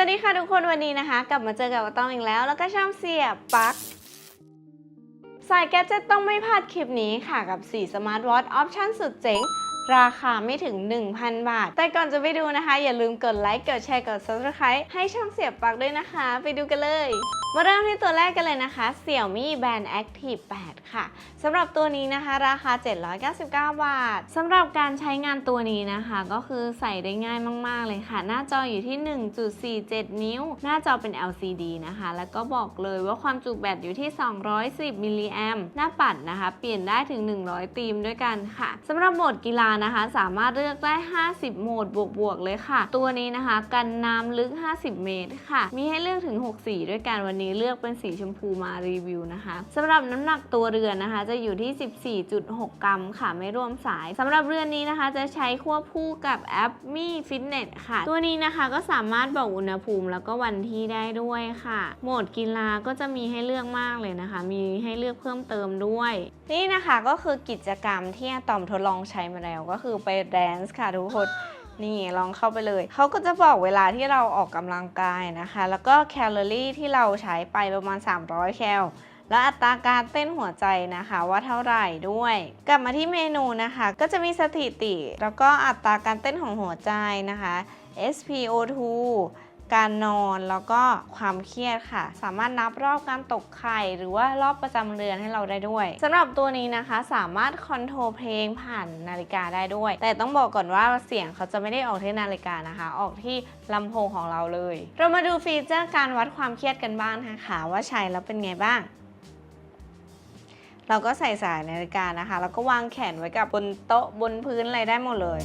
วัสดีค่ะทุกคนวันนี้นะคะ กลับมาเจอกับอาตองอีกแล้ว แล้วก็ช่างเสียบปลั๊กสายแก๊สจะต้องไม่พลาดคลิปนี้ค่ะกับ4สมาร์ทวอทออปชั่นสุดเจ๋ง ราคาไม่ถึง 1,000 บาท แต่ก่อนจะไปดูนะคะ อย่าลืมกดไลค์ กดแชร์ กด subscribe ให้ช่องเสียบปลั๊กด้วยนะคะ ไปดูกันเลยมาเริ่มที่ตัวแรกกันเลยนะคะ Xiaomi Band Active 8 ค่ะสำหรับตัวนี้นะคะ ราคา 799 บาทสำหรับการใช้งานตัวนี้นะคะ ก็คือใส่ได้ง่ายมาก ๆ เลยค่ะ หน้าจออยู่ที่ 1.47 นิ้ว หน้าจอเป็น LCD นะคะ แล้วก็บอกเลยว่าความจุแบตอยู่ที่ 210มิลลิแอมหน้าปัดนะคะ เปลี่ยนได้ถึง 100ธีมด้วยกันค่ะสำหรับโหมดกีฬานะคะ สามารถเลือกได้ 50 โหมดบวกๆเลยค่ะ ตัวนี้นะคะ กันน้ำลึก 50 เมตรค่ะ มีให้เลือกถึง 6 สีด้วยกันวันนี้เลือกเป็นสีชมพูมารีวิวนะคะสำหรับน้ำหนักตัวเรือนนะคะ จะอยู่ที่ 14.6 กรัมค่ะ ไม่รวมสายสำหรับเรือนนี้นะคะ จะใช้ควบคู่กับแอปมี่ฟิตเนสค่ะ ตัวนี้นะคะก็สามารถบอกอุณหภูมิแล้วก็วันที่ได้ด้วยค่ะ โหมดกีฬาก็จะมีให้เลือกมากเลยนะคะ มีให้เลือกเพิ่มเติมด้วย นี่นะคะก็คือกิจกรรมที่อะตอมทดลองใช้มาแล้วก็คือไปแดนซ์ค่ะทุกคนนี่ลองเข้าไปเลย เขาก็จะบอกเวลาที่เราออกกำลังกายนะคะ แล้วก็แคลอรี่ที่เราใช้ไปประมาณ 300 แคลและอัตราการเต้นหัวใจนะคะว่าเท่าไหร่ด้วย กลับมาที่เมนูนะคะ ก็จะมีสถิติ แล้วก็อัตราการเต้นของหัวใจนะคะ SpO2 การนอนแล้วก็ความเครียดค่ะ สามารถนับรอบการตกไข่หรือว่ารอบประจำเดือนให้เราได้ด้วยสำหรับตัวนี้นะคะสามารถคอนโทรลเพลงผ่านนาฬิกาได้ด้วย แต่ต้องบอกก่อนว่าเสียงเขาจะไม่ได้ออกที่นาฬิกานะคะ ออกที่ลำโพงของเราเลย เรามาดูฟีเจอร์การวัดความเครียดกันบ้างนะคะว่าใช้แล้วเป็นไงบ้างเราก็ใส่สายนาฬิกานะคะ แล้วก็วางแขนไว้กับบนโต๊ะบนพื้นอะไรได้หมดเลย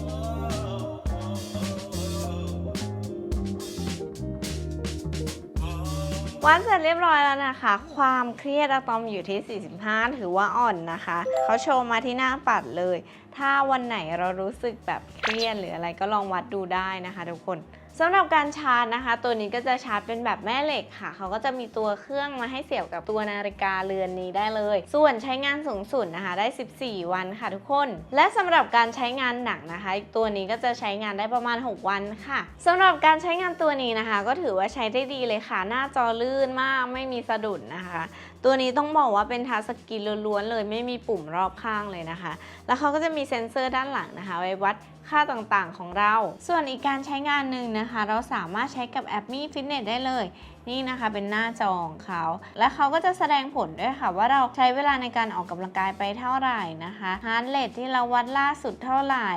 วัดเสร็จเรียบร้อยแล้วนะคะ ความเครียดอะตอมอยู่ที่ 45 ถือว่าอ่อนนะคะ เขาโชว์มาที่หน้าปัดเลย ถ้าวันไหนเรารู้สึกแบบเครียดหรืออะไรก็ลองวัดดูได้นะคะ ทุกคน สำหรับการชาร์จนะคะ ตัวนี้ก็จะชาร์จเป็นแบบแม่เหล็กค่ะ เขาก็จะมีตัวเครื่องมาให้เสียบกับตัวนาฬิกาเรือนนี้ได้เลย ส่วนใช้งานสูงสุดนะคะ ได้ 14 วันค่ะทุกคน และสำหรับการใช้งานหนักนะคะ ตัวนี้ก็จะใช้งานได้ประมาณ 6 วันค่ะสำหรับการใช้งานตัวนี้นะคะ ก็ถือว่าใช้ได้ดีเลยค่ะ หน้าจอลื่นมากไม่มีสะดุดนะคะ ตัวนี้ต้องบอกว่าเป็นทัชสกรีนล้วนๆเลยไม่มีปุ่มรอบข้างเลยนะคะ แล้วเขาก็จะมีเซ็นเซอร์ด้านหลังนะคะ ไว้วัดค่าต่างๆของเรา ส่วนอีกการใช้งานหนึ่งนะคะ เราสามารถใช้กับแอปมี่ฟิตเนสได้เลย นี่นะคะเป็นหน้าจอของเขา และเขาก็จะแสดงผลด้วยค่ะ ว่าเราใช้เวลาในการออกกำลังกายไปเท่าไหร่นะคะฮาร์ดเรทที่เราวัดล่าสุดเท่าไหร่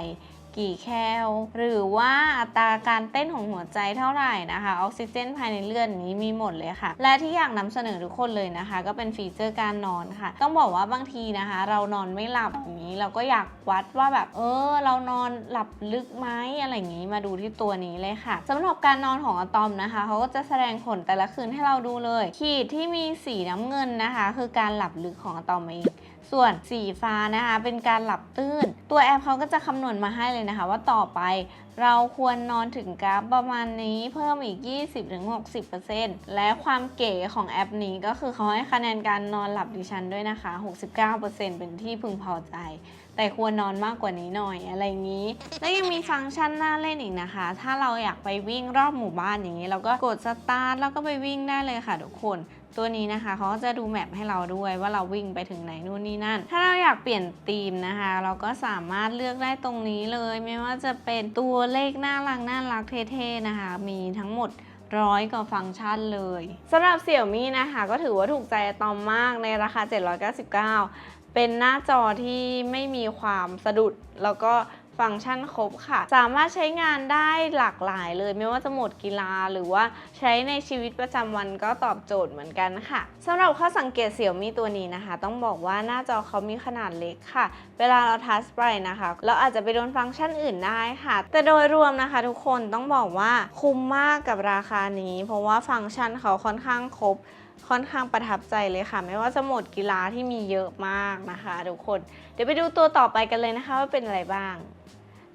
กี่แคล หรือว่าอัตราการเต้นของหัวใจเท่าไหร่นะคะ ออกซิเจนภายในเลือดนี้มีหมดเลยค่ะ และที่อยากนำเสนอทุกคนเลยนะคะ ก็เป็นฟีเจอร์การนอนค่ะ ต้องบอกว่าบางทีนะคะ เรานอนไม่หลับอย่างนี้เราก็อยากวัดว่าแบบเออ เรานอนหลับลึกไหมอะไรอย่างนี้มาดูที่ตัวนี้เลยค่ะสำหรับการนอนของอะตอมนะคะเขาก็จะแสดงผลแต่ละคืนให้เราดูเลย ขีดที่มีสีน้ำเงินนะคะ คือการหลับลึกของอะตอมเอง ส่วนสีฟ้านะคะเป็นการหลับตื้นตัวแอปเขาก็จะคำนวณมาให้เลยนะคะ ว่าต่อไปเราควรนอนถึงกราฟประมาณนี้เพิ่มอีก 20-60%และความเก๋ของแอปนี้ก็คือเขาให้คะแนนการนอนหลับดิฉันด้วยนะคะ 69%เป็นที่พึงพอใจ แต่ควรนอนมากกว่านี้หน่อยอะไรอย่างนี้ แล้วยังมีฟังก์ชันน่าเล่นอีกนะคะ ถ้าเราอยากไปวิ่งรอบหมู่บ้านอย่างนี้ เราก็กดสตาร์ทแล้วก็ไปวิ่งได้เลยค่ะทุกคน ตัวนี้นะคะเขาก็จะดูแมปให้เราด้วยว่าเราวิ่งไปถึงไหนนู่นนี่นั่น ถ้าเราอยากเปลี่ยนธีมนะคะ เราก็สามารถเลือกได้ตรงนี้เลย ไม่ว่าจะเป็นตัวเลขน่ารักน่ารักเท่ๆนะคะ มีทั้งหมดร้อยกว่าฟังก์ชันเลยสำหรับเสี่ยวมี่นะคะ ก็ถือว่าถูกใจตอมมากในราคา 799 เป็นหน้าจอที่ไม่มีความสะดุดแล้วก็ ฟังก์ชันครบค่ะ สามารถใช้งานได้หลากหลายเลย ไม่ว่าจะโหมดกีฬาหรือว่าใช้ในชีวิตประจำวันก็ตอบโจทย์เหมือนกันค่ะสำหรับข้อสังเกตเสี่ยวมีตัวนี้นะคะ ต้องบอกว่าหน้าจอเขามีขนาดเล็กค่ะ เวลาเราทัชไปนะคะ เราอาจจะไปโดนฟังก์ชันอื่นได้ค่ะ แต่โดยรวมนะคะทุกคนต้องบอกว่าคุ้มมากกับราคานี้ เพราะว่าฟังก์ชันเขาค่อนข้างครบค่อนข้างประทับใจเลยค่ะ ไม่ว่าจะโหมดกีฬาที่มีเยอะมากนะคะ ทุกคน เดี๋ยวไปดูตัวต่อไปกันเลยนะคะว่าเป็นอะไรบ้าง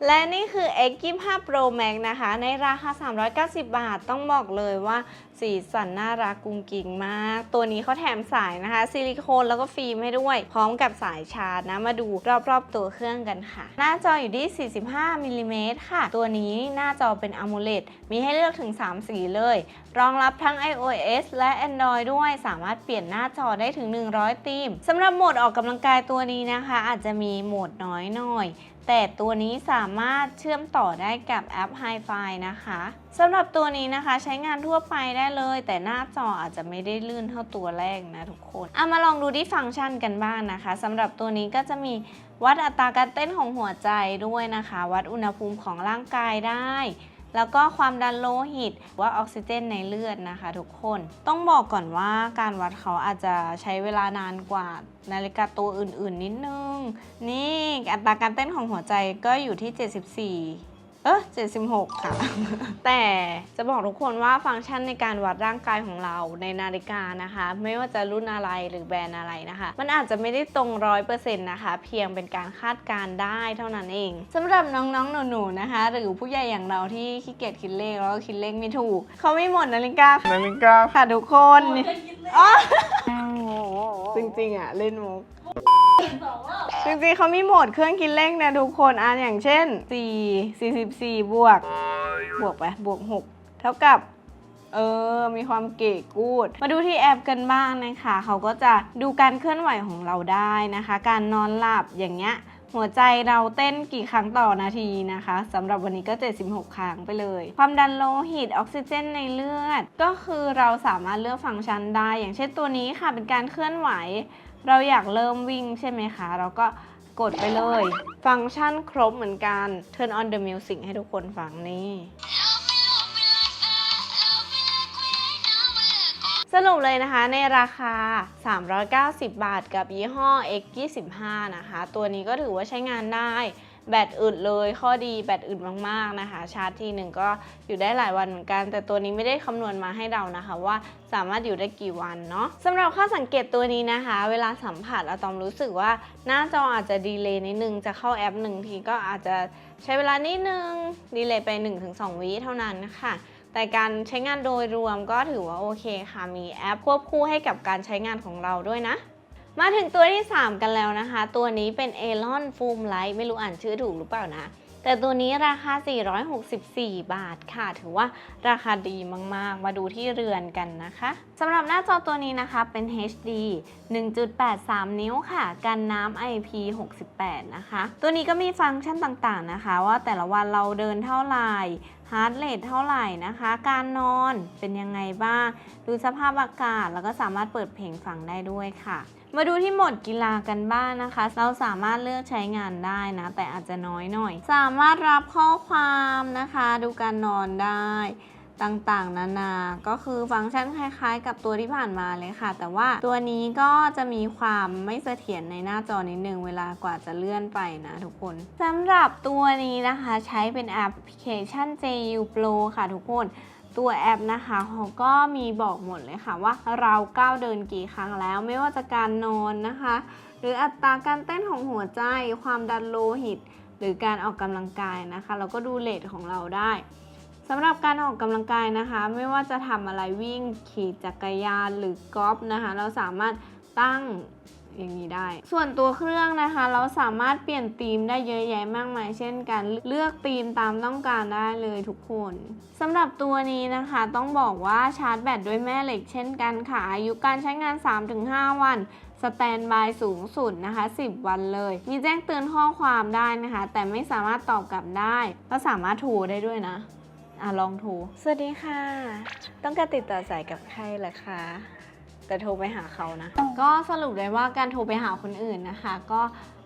และนี่คือ X 25 Pro Max นะคะ ในราคา 390 บาท ต้องบอกเลยว่าสีสันน่ารักกุงกิงมาก ตัวนี้เขาแถมสายนะคะ ซิลิโคนแล้วก็ฟิล์มให้ด้วย พร้อมกับสายชาร์จนะ มาดูรอบๆตัวเครื่องกันค่ะ หน้าจออยู่ที่ 45มิลลิเมตรค่ะ ตัวนี้หน้าจอเป็น AMOLED มีให้เลือกถึง 3 สีเลย รองรับทั้ง iOS และ Android ด้วย สามารถเปลี่ยนหน้าจอได้ถึง 100ธีมสำหรับโหมดออกกำลังกายตัวนี้นะคะ อาจจะมีโหมดน้อยหน่อย แต่ตัวนี้สามารถเชื่อมต่อได้กับแอป Hi-Fi นะคะสำหรับตัวนี้นะคะใช้งานทั่วไปได้เลย แต่หน้าจออาจจะไม่ได้ลื่นเท่าตัวแรกนะทุกคนเอามาลองดูที่ฟังก์ชันกันบ้างนะคะสำหรับตัวนี้ก็จะมีวัดอัตราการเต้นของหัวใจด้วยนะคะ วัดอุณหภูมิของร่างกายได้ แล้วก็ความดันโลหิตว่าออกซิเจนในเลือดนะคะ ทุกคน ต้องบอกก่อนว่าการวัดเขาอาจจะใช้เวลานานกว่านาฬิกาตัวอื่นๆ นิดนึง นี่อัตราการเต้นของหัวใจก็อยู่ที่ 74 เออ76 ค่ะ แต่จะบอกทุกคนว่าฟังก์ชันในการวัดร่างกายของเราในนาฬิกานะคะ ไม่ว่าจะรุ่นอะไรหรือแบรนด์อะไรนะคะ มันอาจจะไม่ได้ตรงร้อยเปอร์เซ็นต์นะคะ เพียงเป็นการคาดการณ์ได้เท่านั้นเองสำหรับน้องๆ หนูๆนะคะ หรือผู้ใหญ่อย่างเราที่ขี้เกียจคิดเลขแล้วก็คิดเลขไม่ถูก เขาไม่หมดนาฬิกานาฬิกาค่ะทุกคนอ๋อจริงๆอะเล่นมุก จริงๆเขามีโหมดเครื่องคิดเลขนะทุกคนอะอย่างเช่น 4 44 บวก บวกไปบวก 6 เท่ากับ เออ มีความเก๋กูด มาดูที่แอปกันบ้างนะคะ เขาก็จะดูการเคลื่อนไหวของเราได้นะคะ การนอนหลับอย่างเงี้ยหัวใจเราเต้นกี่ครั้งต่อนาทีนะคะสำหรับวันนี้ก็ 76 ครั้งไปเลย ความดันโลหิตออกซิเจนในเลือด ก็คือเราสามารถเลือกฟังก์ชันได้ อย่างเช่นตัวนี้ค่ะเป็นการเคลื่อนไหว เราอยากเริ่มวิ่งใช่ไหมคะ เราก็กดไปเลย ฟังก์ชันครบเหมือนกัน Turn on the music ให้ทุกคนฟังนี่ สรุปเลยนะคะในราคา 390 บาทกับยี่ห้อ X25 นะคะ ตัวนี้ก็ถือว่าใช้งานได้ แบตอึดเลยข้อดีแบตอึดมากๆนะคะ ชาร์จทีหนึ่งก็อยู่ได้หลายวันเหมือนกัน แต่ตัวนี้ไม่ได้คำนวณมาให้เรานะคะว่าสามารถอยู่ได้กี่วันเนาะสำหรับข้อสังเกตตัวนี้นะคะ เวลาสัมผัสอะตอมรู้สึกว่าหน้าจออาจจะดีเลย์นิดนึงจะเข้าแอปหนึ่งทีก็อาจจะใช้เวลานิดนึงดีเลย์ไป 1-2 วิเท่านั้นนะคะแต่การใช้งานโดยรวมก็ถือว่าโอเคค่ะ มีแอปควบคู่ให้กับการใช้งานของเราด้วยนะ มาถึงตัวที่ 3 กันแล้วนะคะ ตัวนี้เป็น a l o n Foam Light ไม่รู้อ่านชื่อถูกหรือเปล่านะ แต่ตัวนี้ราคา 464 บาทค่ะ ถือว่าราคาดีมากๆ มาดูที่เรือนกันนะคะ สำหรับหน้าจอตัวนี้นะคะเป็น HD 1.83 นิ้วค่ะ กันน้ำ IP68 นะคะ ตัวนี้ก็มีฟังก์ชันต่างๆนะคะ ว่าแต่ละวันเราเดินเท่าไหร่ฮาร์ดเรทเท่าไหร่นะคะ การนอนเป็นยังไงบ้าง ดูสภาพอากาศ แล้วก็สามารถเปิดเพลงฟังได้ด้วยค่ะ มาดูที่หมดกีฬากันบ้างนะคะ เราสามารถเลือกใช้งานได้นะ แต่อาจจะน้อยหน่อย สามารถรับข้อความนะคะ ดูการนอนได้ต่างๆ นานา ก็คือฟังก์ชันคล้ายๆ กับตัวที่ผ่านมาเลยค่ะ แต่ว่าตัวนี้ก็จะมีความไม่เสถียรในหน้าจอนิดนึงเวลากว่าจะเลื่อนไปนะทุกคนสำหรับตัวนี้นะคะใช้เป็นแอปพลิเคชัน JU Pro ค่ะทุกคน ตัวแอปนะคะเขาก็มีบอกหมดเลยค่ะว่าเราก้าวเดินกี่ครั้งแล้ว ไม่ว่าจะการนอนนะคะ หรืออัตราการเต้นของหัวใจ ความดันโลหิต หรือการออกกำลังกายนะคะ เราก็ดูเลทของเราได้สำหรับการออกกำลังกายนะคะ ไม่ว่าจะทำอะไรวิ่งขี่จักรยานหรือกอล์ฟนะคะ เราสามารถตั้ง อย่างนี้ได้ ส่วนตัวเครื่องนะคะ เราสามารถเปลี่ยนธีมได้เยอะแยะมากมายเช่นการเลือกธีมตามต้องการได้เลยทุกคนสำหรับตัวนี้นะคะต้องบอกว่าชาร์จแบตด้วยแม่เหล็กเช่นกันค่ะอายุการใช้งาน 3-5 วันสแตนบายสูงสุดนะคะ 10 วันเลย มีแจ้งเตือนข้อความได้นะคะ แต่ไม่สามารถตอบกลับได้ ก็สามารถโทรได้ด้วยนะ อะ ลองโทร สวัสดีค่ะ ต้องการติดต่อสายกับใครเหรอคะ แต่โทรไปหาเขานะ ก็สรุปเลยว่าการโทรไปหาคนอื่นนะคะ ก็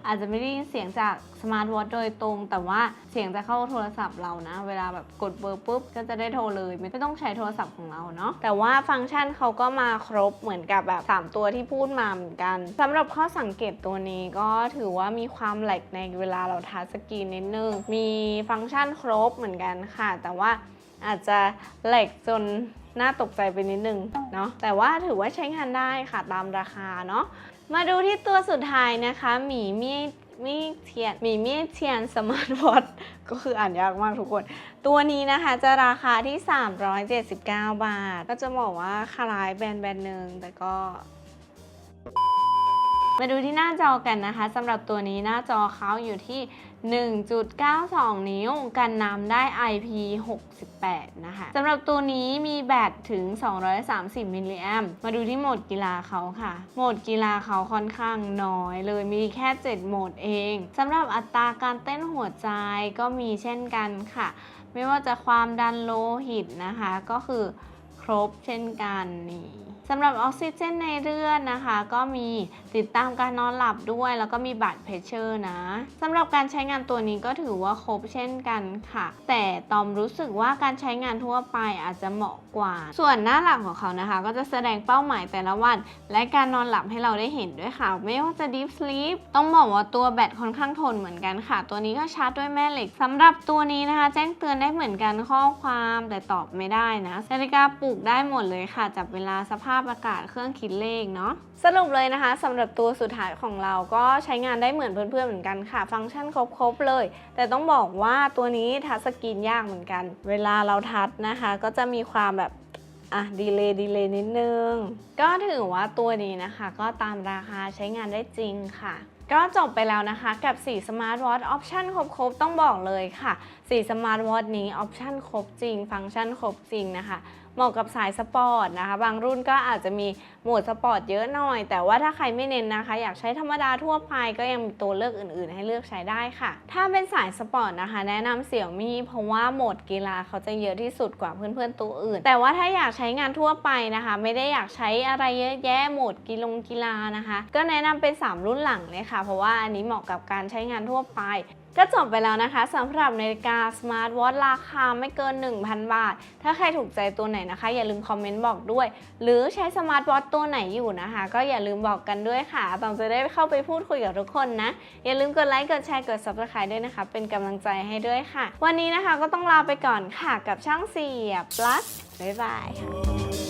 อาจจะไม่ได้ยินเสียงจากสมาร์ทวอทโดยตรง แต่ว่าเสียงจะเข้าโทรศัพท์เรานะ เวลาแบบกดเบอร์ปุ๊บก็จะได้โทรเลย ไม่ต้องใช้โทรศัพท์ของเราเนาะแต่ว่าฟังก์ชันเขาก็มาครบเหมือนกับแบบ 3 ตัวที่พูดมาเหมือนกันสำหรับข้อสังเกตตัวนี้ก็ถือว่ามีความแหลกในเวลาเราทัชสกรีนนิดนึงมีฟังก์ชันครบเหมือนกันค่ะ แต่ว่าอาจจะแหลกจน น่าตกใจไปนิดนึงเนาะแต่ว่าถือว่าใช้งานได้ค่ะตามราคาเนาะมาดูที่ตัวสุดท้ายนะคะหมีมีมีเทียนมีมีเทียนสมาร์ทวอทก็คืออ่านยากมากทุกคน ตัวนี้นะคะจะราคาที่ 379 บาท ก็จะบอกว่าคล้ายแบรนด์แบรนด์หนึ่งแต่ก็มาดูที่หน้าจอกันนะคะสำหรับตัวนี้หน้าจอเขาอยู่ที่ 1.92 นิ้ว กันน้ำได้ IP68 นะคะสำหรับตัวนี้มีแบตถึง 230 มิลลิแอมมาดูที่โหมดกีฬาเขาค่ะ โหมดกีฬาเขาค่อนข้างน้อยเลยมีแค่ 7 โหมดเองสำหรับอัตราการเต้นหัวใจก็มีเช่นกันค่ะ ไม่ว่าจะความดันโลหิตนะคะ ก็คือครบเช่นกันนี่ สำหรับออกซิเจนในเลือดนะคะ ก็มีติดตามการนอนหลับด้วย แล้วก็มีบัตรเพชเชอร์นะสำหรับการใช้งานตัวนี้ก็ถือว่าครบเช่นกันค่ะ แต่ตอมรู้สึกว่าการใช้งานทั่วไปอาจจะเหมาะกว่า ส่วนหน้าหลังของเขานะคะ ก็จะแสดงเป้าหมายแต่ละวัน และการนอนหลับให้เราได้เห็นด้วยค่ะ ไม่ว่าจะ Deep Sleep ต้องบอกว่าตัวแบตค่อนข้างทนเหมือนกันค่ะ ตัวนี้ก็ชาร์จด้วยแม่เหล็กสำหรับตัวนี้นะคะ แจ้งเตือนได้เหมือนกันข้อความแต่ตอบไม่ได้นะนาฬิกาปลุกได้หมดเลยค่ะจับเวลาสภาพอากาศเครื่องคิดเลขเนาะสรุปเลยนะคะสำหรับตัวสุดท้ายของเราก็ใช้งานได้เหมือนเพื่อนๆเหมือนกันค่ะ ฟังก์ชันครบๆเลย แต่ต้องบอกว่าตัวนี้ทัชสกรีนยากเหมือนกัน เวลาเราทัชนะคะ ก็จะมีความแบบอะดีเลย์ดีเลย์นิดนึง ก็ถือว่าตัวนี้นะคะ ก็ตามราคาใช้งานได้จริงค่ะก็จบไปแล้วนะคะกับ 4 Smart Watch ออปชันครบๆ ต้องบอกเลยค่ะ 4 Smart Watch นี้ออปชันครบจริง ฟังก์ชันครบจริงนะคะ เหมาะกับสายสปอร์ตนะคะ บางรุ่นก็อาจจะมีโหมดสปอร์ตเยอะหน่อย แต่ว่าถ้าใครไม่เน้นนะคะ อยากใช้ธรรมดาทั่วไปก็ยังมีตัวเลือกอื่น ๆ ให้เลือกใช้ได้ค่ะ ถ้าเป็นสายสปอร์ตนะคะ แนะนำเสี่ยวมี่เพราะว่าโหมดกีฬาเขาจะเยอะที่สุดกว่าเพื่อนๆตัวอื่น แต่ว่าถ้าอยากใช้งานทั่วไปนะคะ ไม่ได้อยากใช้อะไรเยอะแยะโหมดกีฬงกีฬานะคะ ก็แนะนำเป็น 3 รุ่นหลังเลยค่ะ เพราะว่าอันนี้เหมาะกับการใช้งานทั่วไป ก็จบไปแล้วนะคะสำหรับนาฬิกา Smart Watch ราคาไม่เกิน 1,000 บาท ถ้าใครถูกใจตัวไหนนะคะ อย่าลืมคอมเมนต์บอกด้วย หรือใช้ Smart Watch ตัวไหนอยู่นะคะ ก็อย่าลืมบอกกันด้วยค่ะต้องจะได้เข้าไปพูดคุยกับทุกคนนะ อย่าลืมกดไลค์กดแชร์กด Subscribe ด้วยนะคะ เป็นกำลังใจให้ด้วยค่ะ วันนี้นะคะก็ต้องลาไปก่อนค่ะกับช่างเสียบ plus บ๊ายบายค่ะ